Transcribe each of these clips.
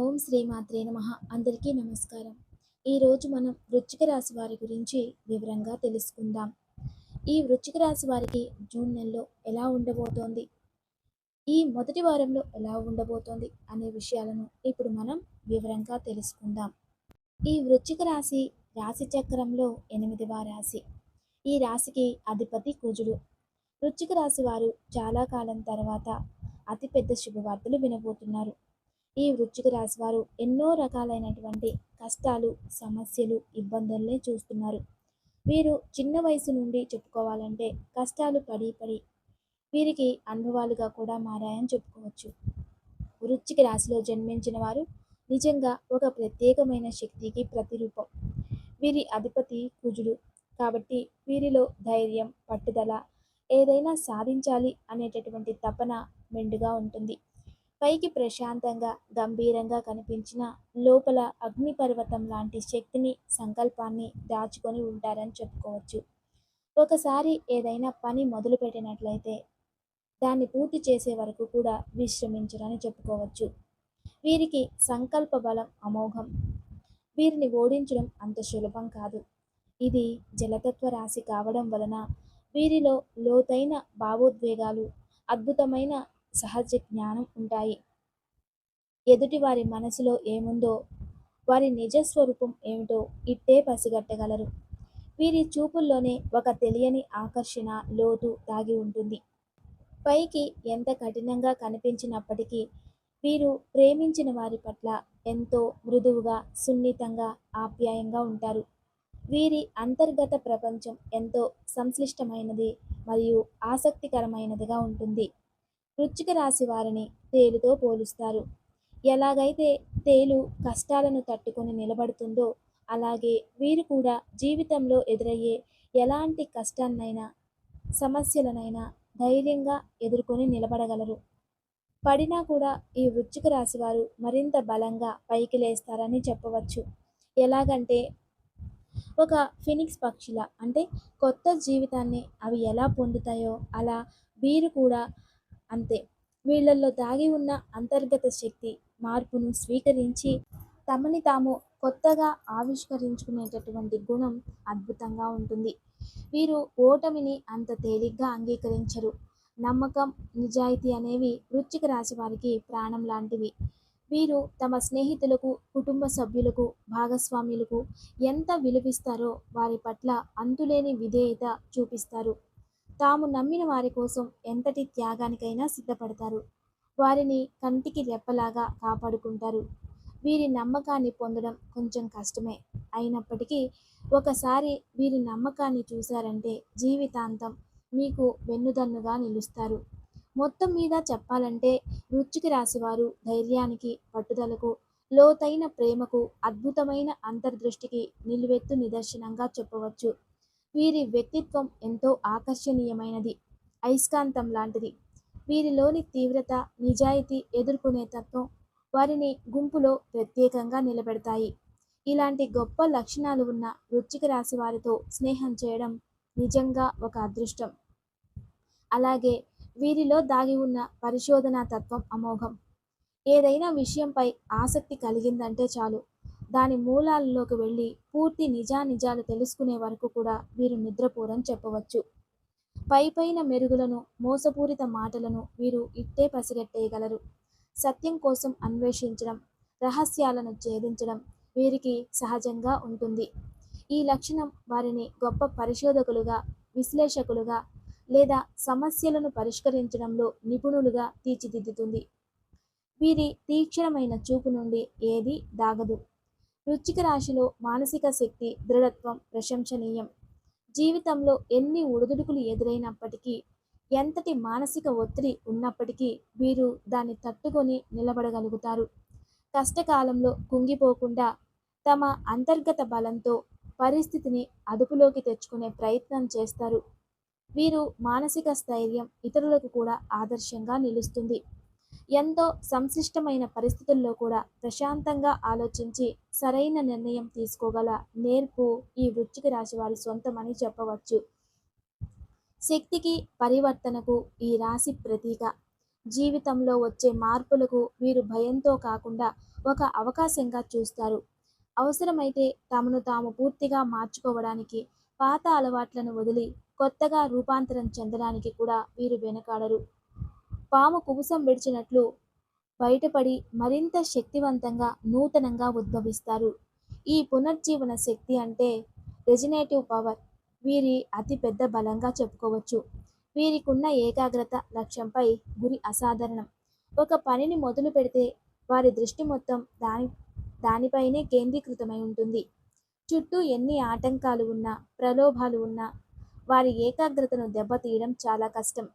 ఓం శ్రీమాత్రే నమ. అందరికీ నమస్కారం. ఈరోజు మనం వృచ్చిక రాశి వారి గురించి వివరంగా తెలుసుకుందాం. ఈ వృచ్చిక రాశి వారికి జూన్ నెలలో ఎలా ఉండబోతోంది? ఈ మొదటి వారంలో ఎలా ఉండబోతోంది అనే విషయాలను ఇప్పుడు మనం వివరంగా తెలుసుకుందాం. ఈ వృచ్చిక రాశి రాశి చక్రంలో ఎనిమిదవ రాశి. ఈ రాశికి అధిపతి కుజుడు. వృచ్చిక రాశి వారు చాలా కాలం తర్వాత అతిపెద్ద శుభవార్తలు వినబోతున్నారు. ఈ వృచ్చిక రాశి వారు ఎన్నో రకాలైనటువంటి కష్టాలు సమస్యలు ఇబ్బందుల్ని చూస్తున్నారు. వీరు చిన్న వయసు నుండి చెప్పుకోవాలంటే కష్టాలు పడి పడి వీరికి అనుభవాలుగా కూడా మారాయని చెప్పుకోవచ్చు. వృచ్చిక రాశిలో జన్మించిన వారు నిజంగా ఒక ప్రత్యేకమైన శక్తికి ప్రతిరూపం. వీరి అధిపతి కుజుడు కాబట్టి వీరిలో ధైర్యం పట్టుదల ఏదైనా సాధించాలి అనేటటువంటి తపన మెండుగా ఉంటుంది. పైకి ప్రశాంతంగా గంభీరంగా కనిపించిన లోపల అగ్నిపర్వతం లాంటి శక్తిని సంకల్పాన్ని దాచుకొని ఉంటారని చెప్పుకోవచ్చు. ఒకసారి ఏదైనా పని మొదలుపెట్టినట్లయితే దాన్ని పూర్తి చేసే వరకు కూడా విశ్రమించరని చెప్పుకోవచ్చు. వీరికి సంకల్ప బలం అమోఘం. వీరిని ఓడించడం అంత సులభం కాదు. ఇది జలతత్వ రాశి కావడం వలన వీరిలో లోతైన భావోద్వేగాలు అద్భుతమైన సహజ జ్ఞానం ఉంటాయి. ఎదుటి వారి మనసులో ఏముందో వారి నిజస్వరూపం ఏమిటో ఇట్టే పసిగట్టగలరు. వీరి చూపుల్లోనే ఒక తెలియని ఆకర్షణ లోతు దాగి ఉంటుంది. పైకి ఎంత కఠినంగా కనిపించినప్పటికీ వీరు ప్రేమించిన వారి పట్ల ఎంతో మృదువుగా సున్నితంగా ఆప్యాయంగా ఉంటారు. వీరి అంతర్గత ప్రపంచం ఎంతో సంశ్లిష్టమైనది మరియు ఆసక్తికరమైనదిగా ఉంటుంది. వృచ్చిక రాశి వారిని తేలుతో పోలుస్తారు. ఎలాగైతే తేలు కష్టాలను తట్టుకొని నిలబడుతుందో అలాగే వీరు కూడా జీవితంలో ఎదురయ్యే ఎలాంటి కష్టాన్నైనా సమస్యలనైనా ధైర్యంగా ఎదుర్కొని నిలబడగలరు. పడినా కూడా ఈ వృచ్చిక రాశి వారు మరింత బలంగా పైకి లేస్తారని చెప్పవచ్చు. ఎలాగంటే ఒక ఫినిక్స్ పక్షిలా. అంటే కొత్త జీవితాన్ని అవి ఎలా పొందుతాయో అలా వీరు కూడా అంతే. వీళ్ళల్లో దాగి ఉన్న అంతర్గత శక్తి మార్పును స్వీకరించి తమని తాము కొత్తగా ఆవిష్కరించుకునేటటువంటి గుణం అద్భుతంగా ఉంటుంది. వీరు ఓటమిని అంత తేలిగ్గా అంగీకరించరు. నమ్మకం నిజాయితీ అనేవి వృచ్చిక రాశి వారికి ప్రాణం లాంటివి. వీరు తమ స్నేహితులకు కుటుంబ సభ్యులకు భాగస్వాములకు ఎంత విలువిస్తారో వారి పట్ల అంతులేని విధేయత చూపిస్తారు. తాము నమ్మిన వారి కోసం ఎంతటి త్యాగానికైనా సిద్ధపడతారు. వారిని కంటికి రెప్పలాగా కాపాడుకుంటారు. వీరి నమ్మకాన్ని పొందడం కొంచెం కష్టమే. అయినప్పటికీ ఒకసారి వీరి నమ్మకాన్ని చూశారంటే జీవితాంతం మీకు వెన్నుదన్నుగా నిలుస్తారు. మొత్తం మీద చెప్పాలంటే వృచ్చికి రాశివారు ధైర్యానికి పట్టుదలకు లోతైన ప్రేమకు అద్భుతమైన అంతర్దృష్టికి నిలువెత్తు నిదర్శనంగా చెప్పవచ్చు. వీరి వ్యక్తిత్వం ఎంతో ఆకర్షణీయమైనది అయస్కాంతం లాంటిది. వీరిలోని తీవ్రత నిజాయితీ ఎదుర్కొనే తత్వం వారిని గుంపులో ప్రత్యేకంగా నిలబెడతాయి. ఇలాంటి గొప్ప లక్షణాలు ఉన్న వృచ్చిక రాశి వారితో స్నేహం చేయడం నిజంగా ఒక అదృష్టం. అలాగే వీరిలో దాగి ఉన్న పరిశోధనా తత్వం అమోఘం. ఏదైనా విషయంపై ఆసక్తి కలిగిందంటే చాలు. దాని మూలాలలోకి వెళ్ళి పూర్తి నిజానిజాలు తెలుసుకునే వరకు కూడా వీరు నిద్రపోరని చెప్పవచ్చు. పై పైన మెరుగులను మోసపూరిత మాటలను వీరు ఇట్టే పసిగట్టేయగలరు. సత్యం కోసం అన్వేషించడం రహస్యాలను ఛేదించడం వీరికి సహజంగా ఉంటుంది. ఈ లక్షణం వారిని గొప్ప పరిశోధకులుగా విశ్లేషకులుగా లేదా సమస్యలను పరిష్కరించడంలో నిపుణులుగా తీర్చిదిద్దుతుంది. వీరి తీక్షణమైన చూపు నుండి ఏది దాగదు. వృచ్చిక రాశిలో మానసిక శక్తి దృఢత్వం ప్రశంసనీయం. జీవితంలో ఎన్ని ఒడిదుడుకులు ఎదురైనప్పటికీ ఎంతటి మానసిక ఒత్తిడి ఉన్నప్పటికీ వీరు దాన్ని తట్టుకొని నిలబడగలుగుతారు. కష్టకాలంలో కుంగిపోకుండా తమ అంతర్గత బలంతో పరిస్థితిని అదుపులోకి తెచ్చుకునే ప్రయత్నం చేస్తారు. వీరు మానసిక స్థైర్యం ఇతరులకు కూడా ఆదర్శంగా నిలుస్తుంది. ఎంతో సంశిష్టమైన పరిస్థితుల్లో కూడా ప్రశాంతంగా ఆలోచించి సరైన నిర్ణయం తీసుకోగల నేర్పు ఈ వృచ్చిక రాశి వారి సొంతమని చెప్పవచ్చు. శక్తికి పరివర్తనకు ఈ రాశి ప్రతీక. జీవితంలో వచ్చే మార్పులకు వీరు భయంతో కాకుండా ఒక అవకాశంగా చూస్తారు. అవసరమైతే తమను తాము పూర్తిగా మార్చుకోవడానికి పాత అలవాట్లను వదిలి కొత్తగా రూపాంతరం చెందడానికి కూడా వీరు వెనకాడరు. పాము కుబుసం విడిచినట్లు బయటపడి మరింత శక్తివంతంగా నూతనంగా ఉద్భవిస్తారు. ఈ పునర్జీవన శక్తి అంటే రెజినేటివ్ పవర్. వీరి అతి పెద్ద బలంగా చెప్పుకోవచ్చు. వీరికున్న ఏకాగ్రత లక్ష్యంపై గురి అసాధారణం. ఒక పనిని మొదలు పెడితే వారి దృష్టి మొత్తం దాని దానిపైనే కేంద్రీకృతమై ఉంటుంది. చుట్టూ ఎన్ని ఆటంకాలు ఉన్నా ప్రలోభాలు ఉన్నా వారి ఏకాగ్రతను దెబ్బతీయడం చాలా కష్టం.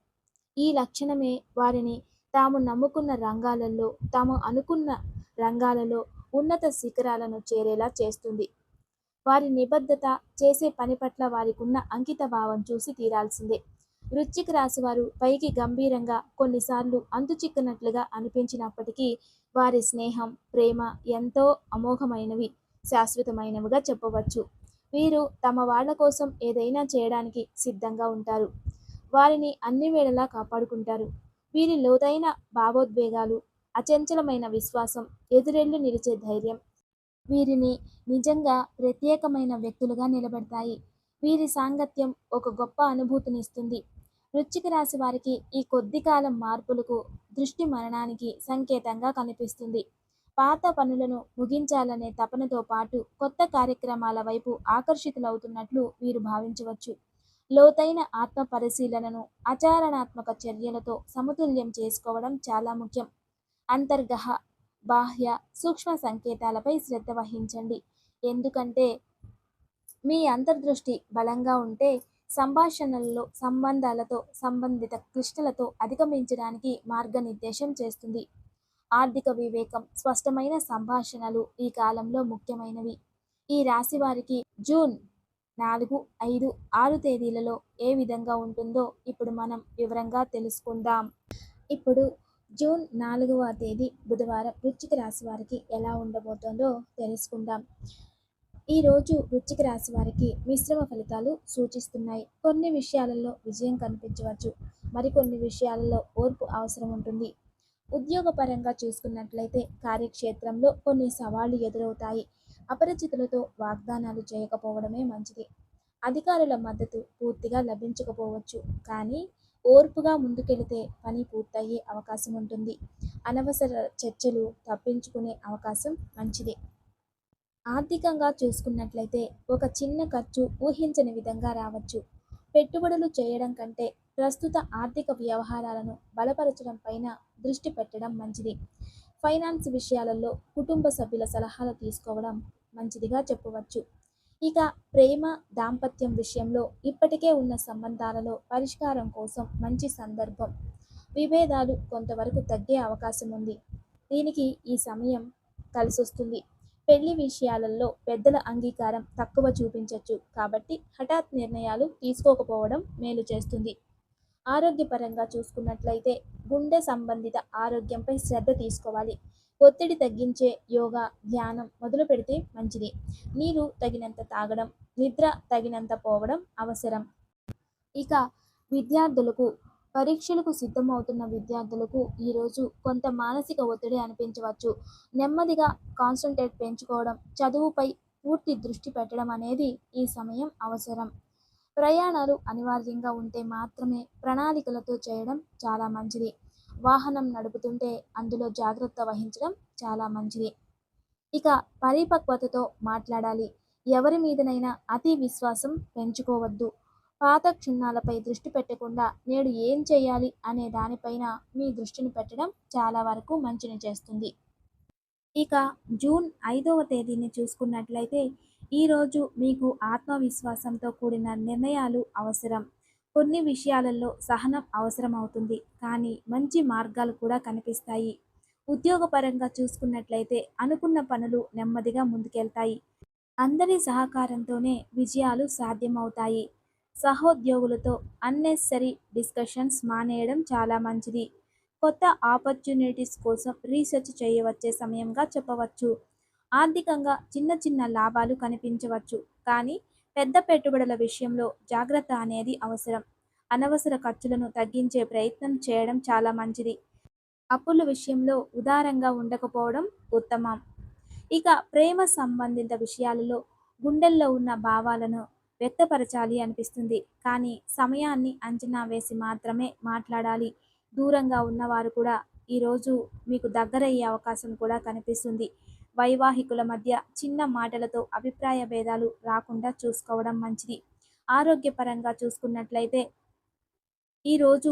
ఈ లక్షణమే వారిని తాము నమ్ముకున్న రంగాలలో తాము అనుకున్న రంగాలలో ఉన్నత శిఖరాలను చేరేలా చేస్తుంది. వారి నిబద్ధత చేసే పని పట్ల వారికి ఉన్న అంకిత భావం చూసి తీరాల్సిందే. వృశ్చిక రాశి వారు పైకి గంభీరంగా కొన్నిసార్లు అంతుచిక్కనట్లుగా అనిపించినప్పటికీ వారి స్నేహం ప్రేమ ఎంతో అమోఘమైనవి శాశ్వతమైనవిగా చెప్పవచ్చు. వీరు తమ వాళ్ళ కోసం ఏదైనా చేయడానికి సిద్ధంగా ఉంటారు. వారిని అన్ని వేళలా కాపాడుకుంటారు. వీరి లోతైన భావోద్వేగాలు అచంచలమైన విశ్వాసం ఎదురెళ్ళు నిలిచే ధైర్యం వీరిని నిజంగా ప్రత్యేకమైన వ్యక్తులుగా నిలబెడతాయి. వీరి సాంగత్యం ఒక గొప్ప అనుభూతినిస్తుంది వృశ్చిక రాశి వారికి ఈ కొద్ది కాలం మార్పులకు దృష్టి మరణానికి సంకేతంగా కనిపిస్తుంది. పాత పనులను ముగించాలనే తపనతో పాటు కొత్త కార్యక్రమాల వైపు ఆకర్షితులవుతున్నట్లు వీరు భావించవచ్చు. లోతైన ఆత్మ పరిశీలనను ఆచరణాత్మక చర్యలతో సమతుల్యం చేసుకోవడం చాలా ముఖ్యం. అంతర్గహ బాహ్య సూక్ష్మ సంకేతాలపై శ్రద్ధ వహించండి. ఎందుకంటే మీ అంతర్దృష్టి బలంగా ఉంటే సంభాషణలలో సంబంధాలతో సంబంధిత క్లిష్టలతో అధిగమించడానికి మార్గనిర్దేశం చేస్తుంది. ఆర్థిక వివేకం స్పష్టమైన సంభాషణలు ఈ కాలంలో ముఖ్యమైనవి. ఈ రాశి వారికి జూన్ నాలుగు ఐదు ఆరు తేదీలలో ఏ విధంగా ఉంటుందో ఇప్పుడు మనం వివరంగా తెలుసుకుందాం. ఇప్పుడు జూన్ నాలుగవ తేదీ బుధవారం వృశ్చిక రాశి వారికి ఎలా ఉండబోతుందో తెలుసుకుందాం. ఈరోజు వృశ్చిక రాశి వారికి మిశ్రమ ఫలితాలు సూచిస్తున్నాయి. కొన్ని విషయాలలో విజయం కనిపించవచ్చు. మరికొన్ని విషయాలలో ఓర్పు అవసరం ఉంటుంది. ఉద్యోగపరంగా చూసుకున్నట్లయితే కార్యక్షేత్రంలో కొన్ని సవాళ్ళు ఎదురవుతాయి. అపరిచితులతో వాగ్దానాలు చేయకపోవడమే మంచిది. అధికారుల మద్దతు పూర్తిగా లభించకపోవచ్చు. కానీ ఓర్పుగా ముందుకెళితే పని పూర్తయ్యే అవకాశం ఉంటుంది. అనవసర చర్చలు తప్పించుకునే అవకాశం మంచిది. ఆర్థికంగా చూసుకున్నట్లయితే ఒక చిన్న ఖర్చు ఊహించని విధంగా రావచ్చు. పెట్టుబడులు చేయడం కంటే ప్రస్తుత ఆర్థిక వ్యవహారాలను బలపరచడం పైన దృష్టి పెట్టడం మంచిది. ఫైనాన్స్ విషయాలలో కుటుంబ సభ్యుల సలహాలు తీసుకోవడం మంచిదిగా చెప్పవచ్చు. ఇక ప్రేమ దాంపత్యం విషయంలో ఇప్పటికే ఉన్న సంబంధాలలో పరిష్కారం కోసం మంచి సందర్భం విభేదాలు కొంతవరకు తగ్గే అవకాశం ఉంది. దీనికి ఈ సమయం కలిసొస్తుంది. పెళ్ళి విషయాలలో పెద్దల అంగీకారం తక్కువ చూపించవచ్చు కాబట్టి హఠాత్ నిర్ణయాలు తీసుకోకపోవడం మేలు చేస్తుంది. ఆరోగ్యపరంగా చూసుకున్నట్లయితే గుండె సంబంధిత ఆరోగ్యంపై శ్రద్ధ తీసుకోవాలి. ఒత్తిడి తగ్గించే యోగా ధ్యానం మొదలు పెడితే మంచిది. నీరు తగినంత తాగడం నిద్ర తగినంత పోవడం అవసరం. ఇక విద్యార్థులకు పరీక్షలకు సిద్ధమవుతున్న విద్యార్థులకు ఈరోజు కొంత మానసిక ఒత్తిడి అనిపించవచ్చు. నెమ్మదిగా కాన్సన్ట్రేట్ పెంచుకోవడం చదువుపై పూర్తి దృష్టి పెట్టడం అనేది ఈ సమయం అవసరం. ప్రయాణాలు అనివార్యంగా ఉంటే మాత్రమే ప్రణాళికలతో చేయడం చాలా మంచిది. వాహనం నడుపుతుంటే అందులో జాగ్రత్త వహించడం చాలా మంచిది. ఇక పరిపక్వతతో మాట్లాడాలి. ఎవరి మీదనైనా అతి విశ్వాసం పెంచుకోవద్దు. పాత క్షుణ్ణాలపై దృష్టి పెట్టకుండా నేడు ఏం చేయాలి అనే దానిపైన మీ దృష్టిని పెట్టడం చాలా వరకు మంచిని చేస్తుంది. ఇక జూన్ ఐదవ తేదీని చూసుకున్నట్లయితే ఈరోజు మీకు ఆత్మవిశ్వాసంతో కూడిన నిర్ణయాలు అవసరం. కొన్ని విషయాలలో సహనం అవసరం అవుతుంది కానీ మంచి మార్గాలు కూడా కనిపిస్తాయి. ఉద్యోగపరంగా చూసుకున్నట్లయితే అనుకున్న పనులు నెమ్మదిగా ముందుకెళ్తాయి. అందరి సహకారంతోనే విజయాలు సాధ్యమవుతాయి. సహోద్యోగులతో అన్నెసరీ డిస్కషన్స్ మానేయడం చాలా మంచిది. కొత్త ఆపర్చునిటీస్ కోసం రీసెర్చ్ చేయవచ్చే సమయంగా చెప్పవచ్చు. ఆర్థికంగా చిన్న చిన్న లాభాలు కనిపించవచ్చు. కానీ పెద్ద పెట్టుబడుల విషయంలో జాగ్రత్త అనేది అవసరం. అనవసర ఖర్చులను తగ్గించే ప్రయత్నం చేయడం చాలా మంచిది. అప్పుల విషయంలో ఉదారంగా ఉండకపోవడం ఉత్తమం. ఇక ప్రేమ సంబంధిత విషయాలలో గుండెల్లో ఉన్న భావాలను వ్యక్తపరచాలి అనిపిస్తుంది. కానీ సమయాన్ని అంచనా వేసి మాత్రమే మాట్లాడాలి. దూరంగా ఉన్నవారు కూడా ఈరోజు మీకు దగ్గరయ్యే అవకాశం కూడా కనిపిస్తుంది. వైవాహికుల మధ్య చిన్న మాటలతో అభిప్రాయ భేదాలు రాకుండా చూసుకోవడం మంచిది. ఆరోగ్యపరంగా చూసుకున్నట్లయితే ఈరోజు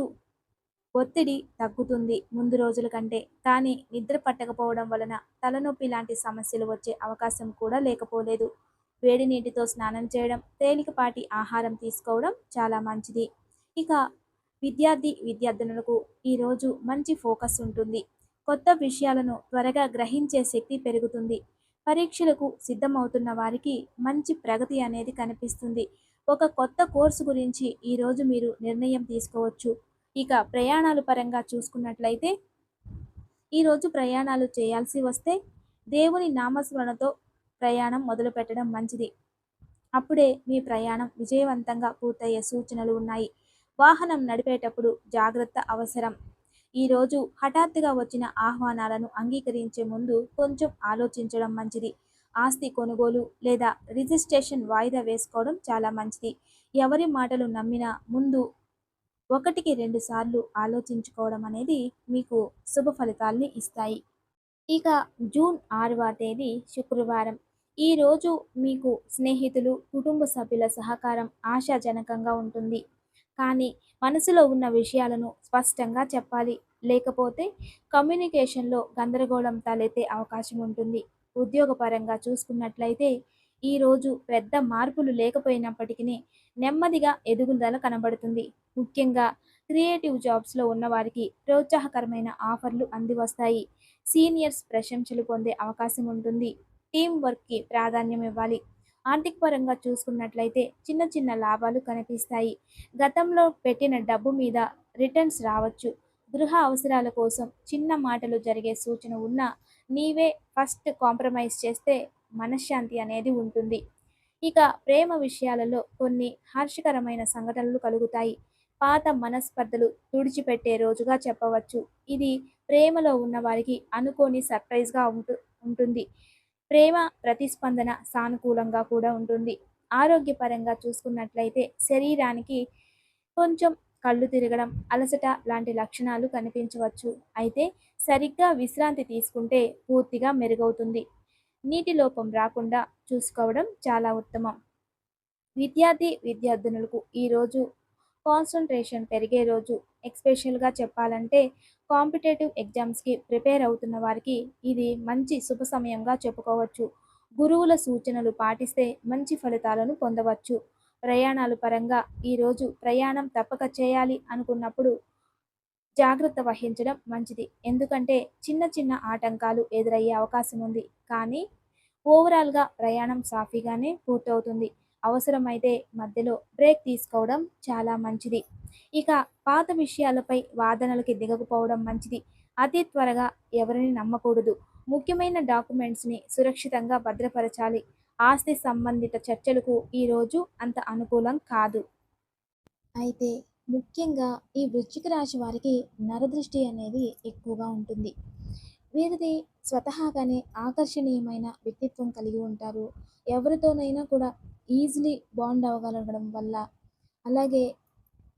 ఒత్తిడి తగ్గుతుంది ముందు రోజుల కంటే. కానీ నిద్ర పట్టకపోవడం వలన తలనొప్పి లాంటి సమస్యలు వచ్చే అవకాశం కూడా లేకపోలేదు. వేడి నీటితో స్నానం చేయడం తేలికపాటి ఆహారం తీసుకోవడం చాలా మంచిది. ఇక విద్యార్థి విద్యార్థినులకు ఈరోజు మంచి ఫోకస్ ఉంటుంది. కొత్త విషయాలను త్వరగా గ్రహించే శక్తి పెరుగుతుంది. పరీక్షలకు సిద్ధమవుతున్న వారికి మంచి ప్రగతి అనేది కనిపిస్తుంది. ఒక కొత్త కోర్సు గురించి ఈరోజు మీరు నిర్ణయం తీసుకోవచ్చు. ఇక ప్రయాణాలు పరంగా చూసుకున్నట్లయితే ఈరోజు ప్రయాణాలు చేయాల్సి వస్తే దేవుని నామస్మరణతో ప్రయాణం మొదలు పెట్టడం మంచిది. అప్పుడే మీ ప్రయాణం విజయవంతంగా పూర్తయ్యే సూచనలు ఉన్నాయి. వాహనం నడిపేటప్పుడు జాగ్రత్త అవసరం. ఈరోజు హఠాత్తుగా వచ్చిన ఆహ్వానాలను అంగీకరించే ముందు కొంచెం ఆలోచించడం మంచిది. ఆస్తి కొనుగోలు లేదా రిజిస్ట్రేషన్ వాయిదా వేసుకోవడం చాలా మంచిది. ఎవరి మాటలు నమ్మినా ముందు ఒకటికి రెండు సార్లు ఆలోచించుకోవడం అనేది మీకు శుభ ఫలితాల్ని ఇస్తాయి. ఇక జూన్ ఆరవ తేదీ శుక్రవారం. ఈరోజు మీకు స్నేహితులు కుటుంబ సభ్యుల సహకారం ఆశాజనకంగా ఉంటుంది. కానీ మనసులో ఉన్న విషయాలను స్పష్టంగా చెప్పాలి. లేకపోతే కమ్యూనికేషన్లో గందరగోళం తలెత్తే అవకాశం ఉంటుంది. ఉద్యోగపరంగా చూసుకున్నట్లయితే ఈరోజు పెద్ద మార్పులు లేకపోయినప్పటికీ నెమ్మదిగా ఎదుగుదల కనబడుతుంది. ముఖ్యంగా క్రియేటివ్ జాబ్స్లో ఉన్నవారికి ప్రోత్సాహకరమైన ఆఫర్లు అందివస్తాయి. సీనియర్స్ ప్రశంసలు పొందే అవకాశం ఉంటుంది. టీం వర్క్కి ప్రాధాన్యం ఇవ్వాలి. ఆర్థిక పరంగా చూసుకున్నట్లయితే చిన్న చిన్న లాభాలు కనిపిస్తాయి. గతంలో పెట్టిన డబ్బు మీద రిటర్న్స్ రావచ్చు. గృహ అవసరాల కోసం చిన్న మాటలు జరిగే సూచన ఉన్నా నీవే ఫస్ట్ కాంప్రమైజ్ చేస్తే మనశ్శాంతి అనేది ఉంటుంది. ఇక ప్రేమ విషయాలలో కొన్ని హర్షకరమైన సంఘటనలు కలుగుతాయి. పాత మనస్పర్ధలు తుడిచిపెట్టే రోజుగా చెప్పవచ్చు. ఇది ప్రేమలో ఉన్న వారికి అనుకోని సర్ప్రైజ్గా ఉంటు ఉంటుంది. ప్రేమ ప్రతిస్పందన సానుకూలంగా కూడా ఉంటుంది. ఆరోగ్యపరంగా చూసుకున్నట్లయితే శరీరానికి కొంచెం కళ్ళు తిరగడం అలసట లాంటి లక్షణాలు కనిపించవచ్చు. అయితే సరిగ్గా విశ్రాంతి తీసుకుంటే పూర్తిగా మెరుగవుతుంది. నీటి లోపం రాకుండా చూసుకోవడం చాలా ఉత్తమం. విద్యార్థి విద్యార్థినులకు ఈరోజు కాన్సన్ట్రేషన్ పెరిగే రోజు ఎక్స్పెషల్గా చెప్పాలంటే కాంపిటేటివ్ ఎగ్జామ్స్కి ప్రిపేర్ అవుతున్న వారికి ఇది మంచి శుభ సమయంగా చెప్పుకోవచ్చు. గురువుల సూచనలు పాటిస్తే మంచి ఫలితాలను పొందవచ్చు. ప్రయాణాలు పరంగా ఈరోజు ప్రయాణం తప్పక చేయాలి అనుకున్నప్పుడు జాగ్రత్త వహించడం మంచిది. ఎందుకంటే చిన్న చిన్న ఆటంకాలు ఎదురయ్యే అవకాశం ఉంది. కానీ ఓవరాల్గా ప్రయాణం సాఫీగానే పూర్తవుతుంది. అవసరమైతే మధ్యలో బ్రేక్ తీసుకోవడం చాలా మంచిది. ఇక పాత విషయాలపై వాదనలకి దిగకపోవడం మంచిది. అతి త్వరగా ఎవరిని నమ్మకూడదు. ముఖ్యమైన డాక్యుమెంట్స్ని సురక్షితంగా భద్రపరచాలి. ఆస్తి సంబంధిత చర్చలకు ఈరోజు అంత అనుకూలం కాదు. అయితే ముఖ్యంగా ఈ వృశ్చిక రాశి వారికి నరదృష్టి అనేది ఎక్కువగా ఉంటుంది. వీరిది స్వతహాగానే ఆకర్షణీయమైన వ్యక్తిత్వం కలిగి ఉంటారు. ఎవరితోనైనా కూడా ఈజీలీ బాండ్ అవ్వగలగడం వల్ల అలాగే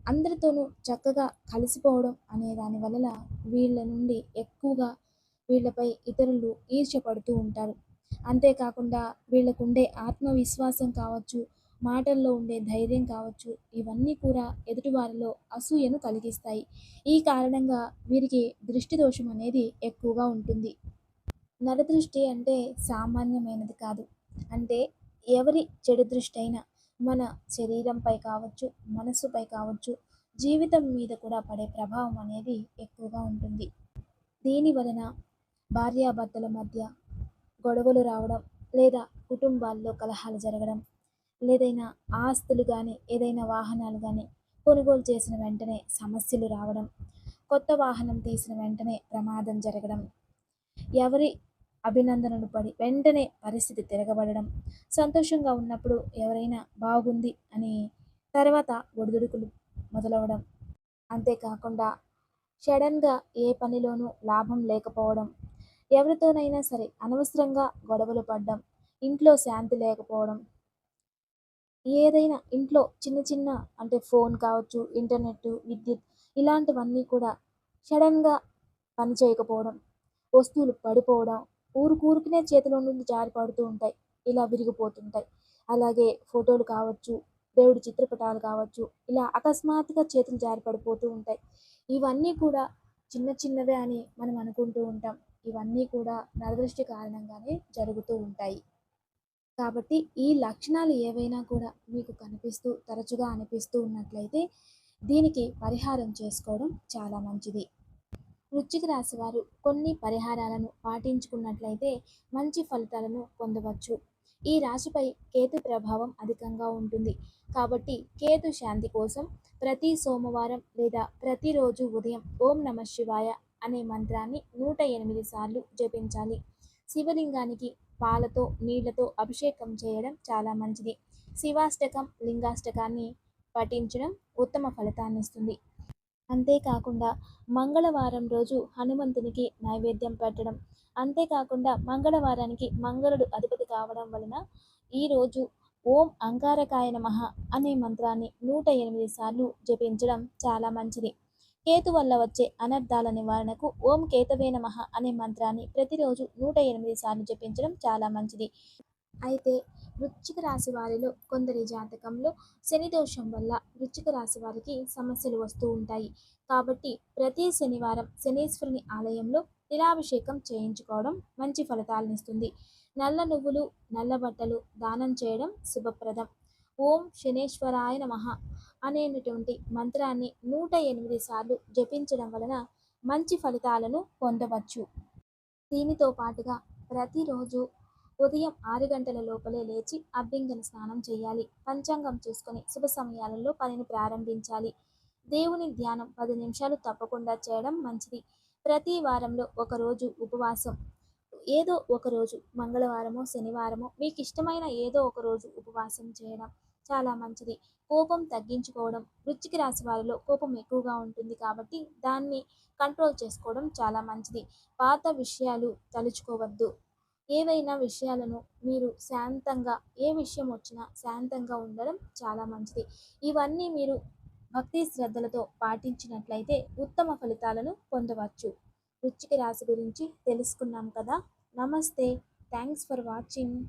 అందరితోనూ చక్కగా కలిసిపోవడం అనే దాని వలన వీళ్ళ నుండి ఎక్కువగా వీళ్ళపై ఇతరులు ఈర్ష్యపడుతూ ఉంటారు. అంతేకాకుండా వీళ్ళకు ఉండే ఆత్మవిశ్వాసం కావచ్చు మాటల్లో ఉండే ధైర్యం కావచ్చు ఇవన్నీ కూడా ఎదుటివారిలో అసూయను కలిగిస్తాయి. ఈ కారణంగా వీరికి దృష్టి దోషం అనేది ఎక్కువగా ఉంటుంది. నరదృష్టి అంటే సామాన్యమైనది కాదు. అంటే ఎవరి చెడు దృష్టి అయినా మన శరీరంపై కావచ్చు మనస్సుపై కావచ్చు జీవితం మీద కూడా పడే ప్రభావం అనేది ఎక్కువగా ఉంటుంది. దీని వలన భార్యాభర్తల మధ్య గొడవలు రావడం లేదా కుటుంబాల్లో కలహాలు జరగడం లేదైనా ఆస్తులు కానీ ఏదైనా వాహనాలు కానీ కొనుగోలు చేసిన వెంటనే సమస్యలు రావడం కొత్త వాహనం తీసిన వెంటనే ప్రమాదం జరగడం ఎవరి అభినందనలు పడి వెంటనే పరిస్థితి తిరగబడడం సంతోషంగా ఉన్నప్పుడు ఎవరైనా బాగుంది అని తర్వాత ఒడిదుడుకులు మొదలవడం. అంతేకాకుండా సడన్గా ఏ పనిలోనూ లాభం లేకపోవడం ఎవరితోనైనా సరే అనవసరంగా గొడవలు పడడం ఇంట్లో శాంతి లేకపోవడం. ఏదైనా ఇంట్లో చిన్న చిన్న అంటే ఫోన్ కావచ్చు ఇంటర్నెట్ విద్యుత్ ఇలాంటివన్నీ కూడా సడన్గా పని చేయకపోవడం వస్తువులు పడిపోవడం ఊరుకూరుకునే చేతిలో నుండి జారిపడుతూ ఉంటాయి. ఇలా విరిగిపోతుంటాయి. అలాగే ఫోటోలు కావచ్చు దేవుడి చిత్రపటాలు కావచ్చు ఇలా అకస్మాత్తుగా చేతులు జారిపడిపోతూ ఉంటాయి. ఇవన్నీ కూడా చిన్న చిన్నవే అని మనం అనుకుంటూ ఉంటాం. ఇవన్నీ కూడా నరదృష్టి కారణంగానే జరుగుతూ ఉంటాయి. కాబట్టి ఈ లక్షణాలు ఏవైనా కూడా మీకు కనిపిస్తూ తరచుగా అనిపిస్తూ ఉన్నట్లయితే దీనికి పరిహారం చేసుకోవడం చాలా మంచిది. వృశ్చిక రాశి వారు కొన్ని పరిహారాలను పాటించుకున్నట్లయితే మంచి ఫలితాలను పొందవచ్చు. ఈ రాశిపై కేతు ప్రభావం అధికంగా ఉంటుంది. కాబట్టి కేతు శాంతి కోసం ప్రతి సోమవారం లేదా ప్రతిరోజు ఉదయం ఓం నమ శివాయ అనే మంత్రాన్ని నూట ఎనిమిది సార్లు జపించాలి. శివలింగానికి పాలతో నీళ్ళతో అభిషేకం చేయడం చాలా మంచిది. శివాష్టకం లింగాష్టకాన్ని పఠించడం ఉత్తమ ఫలితాన్ని ఇస్తుంది అంతేకాకుండా మంగళవారం రోజు హనుమంతునికి నైవేద్యం పెట్టడం. అంతేకాకుండా మంగళవారానికి మంగళుడు అధిపతి కావడం వలన ఈరోజు ఓం అంగారకాయ నమః అనే మంత్రాన్ని నూట ఎనిమిది సార్లు జపించడం చాలా మంచిది. కేతు వల్ల వచ్చే అనర్థాల నివారణకు ఓం కేతవే నమః అనే మంత్రాన్ని ప్రతిరోజు నూట ఎనిమిది సార్లు జపించడం చాలా మంచిది. అయితే వృశ్చిక రాశి వారిలో కొందరి జాతకంలో శని దోషం వల్ల వృశ్చిక రాశి వారికి సమస్యలు వస్తూ ఉంటాయి. కాబట్టి ప్రతి శనివారం శనీశ్వరుని ఆలయంలో తిలాభిషేకం చేయించుకోవడం మంచి ఫలితాలను ఇస్తుంది. నల్ల నువ్వులు నల్ల బట్టలు దానం చేయడం శుభప్రదం. ఓం శనేశ్వరాయ నమ అనేటువంటి మంత్రాన్ని నూట ఎనిమిది సార్లు జపించడం వలన మంచి ఫలితాలను పొందవచ్చు. దీనితో పాటుగా ప్రతిరోజు ఉదయం ఆరు గంటల లోపలే లేచి అభ్యంగన స్నానం చేయాలి. పంచాంగం చూసుకొని శుభ సమయాలలో పనిని ప్రారంభించాలి. దేవుని ధ్యానం పది నిమిషాలు తప్పకుండా చేయడం మంచిది. ప్రతి వారంలో ఒకరోజు ఉపవాసం. ఏదో ఒకరోజు మంగళవారమో శనివారమో మీకు ఇష్టమైన ఏదో ఒక రోజు ఉపవాసం చేయడం చాలా మంచిది. కోపం తగ్గించుకోవడం వృచ్చికి రాశి వారిలో కోపం ఎక్కువగా ఉంటుంది కాబట్టి దాన్ని కంట్రోల్ చేసుకోవడం చాలా మంచిది. పాత విషయాలు తలుచుకోవద్దు. ఏవైనా విషయాలను మీరు శాంతంగా ఏ విషయం వచ్చినా శాంతంగా ఉండడం చాలా మంచిది. ఇవన్నీ మీరు భక్తి శ్రద్ధలతో పాటించినట్లయితే ఉత్తమ ఫలితాలను పొందవచ్చు. వృచ్చిక రాశి గురించి తెలుసుకున్నాం కదా? నమస్తే. Thanks for watching.